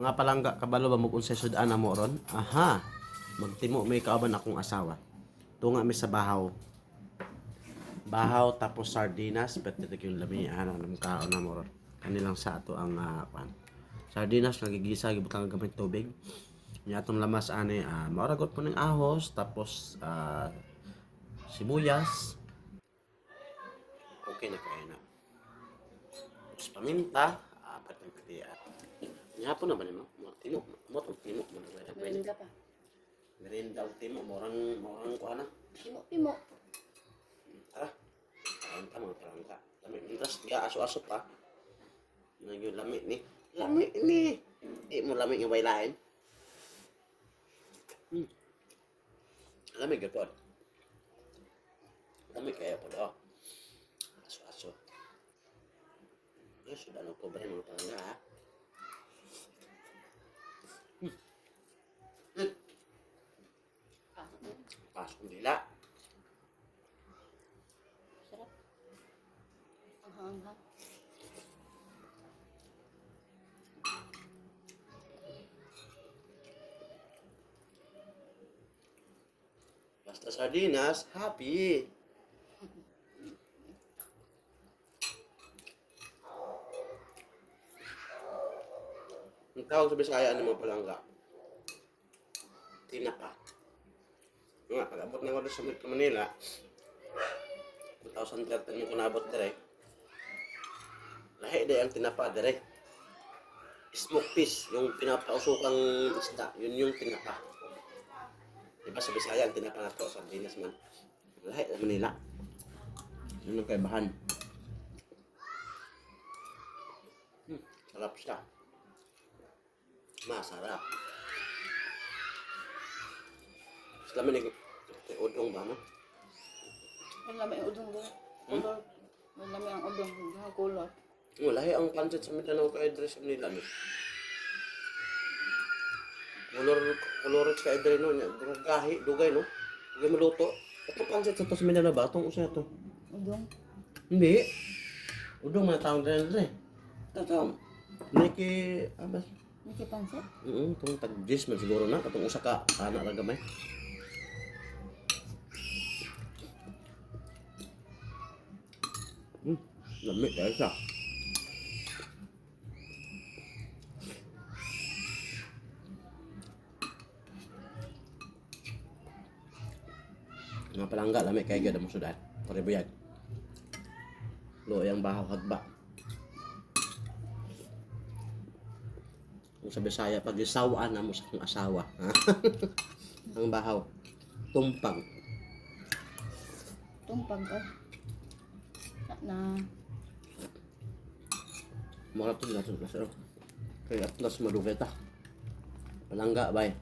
Mga palangga, kabalo ba mo kung sa sudan na mo ron? Aha, magtimo may kauban akong asawa. Tunga mi sa bahaw. Bahaw tapos sardinas, pwede yung lamihan ng kaon na mo ron. Kanilang sa ato ang uh, pan. Sardinas, nagigisa, gibutang gamit tubig. Nya atong lamas ani, uh, mauragot po ng ahos, tapos ah, sibuyas. Okay na kaya na. Tapos paminta, apat ng katiya. Hapon na ba ni mo? Mo timo, mo tong timo mo na? Meron ka pa. Merinda og timo morang morang ko ana. Timo, timo. Tara. Ang tama parang ka. Lami mintas ga aso-aso pa. Nang yung lami ni. Lami ni. Di mo lami yung wailain. Hmm. Lami gapon. Lami kaya po do. Aso-aso. Ay, sudah na yung mga palangga ha? Nila. sarap. Basta sardinas, happy. Ang tawag sa Bisaya ng mga palangga. Tinapa. Nga, pag-abot na ako sa Manila, 2013 yung kunabot dire. Lahi day ang tinapa dire. Smoke fish, yung pinapausukang isda, yun yung tinapa. Diba sa Bisaya ang tinapa na to, sardinas man. Lahi sa Manila. Yun ang kaibahan. Hmm, sarap siya. Masarap. Sila man yung udong ba mo? Ang lami ang udong doon. Color. Ang lami ang udong. Ang color. Oh, lahi ang pancit sa Mindanao kay Idris sa Manila no. Color color kay Idris no, durog gahi, dugay no. Dugay maluto. Ito pancit sa to sa Mindanao ba? Itong usa to. Udong. Hindi. Udong mga taong din rin. Tatam. Niki, abas. Niki pansit? Oo, itong tag-gis man siguro na. Katong usa ka, anak ra gamay. Lamig kaya siya. Mga palangga, lamig kaya gada mo sudan. Paribuyag. Loyang bahaw hagba. Kung sa Bisaya, pag isawaan na mo sa kong asawa. Ang bahaw. Tumpang. Tumpag ka. Na, na. Mga na ito. Kaya atlas madugay ta. Palangga, bay.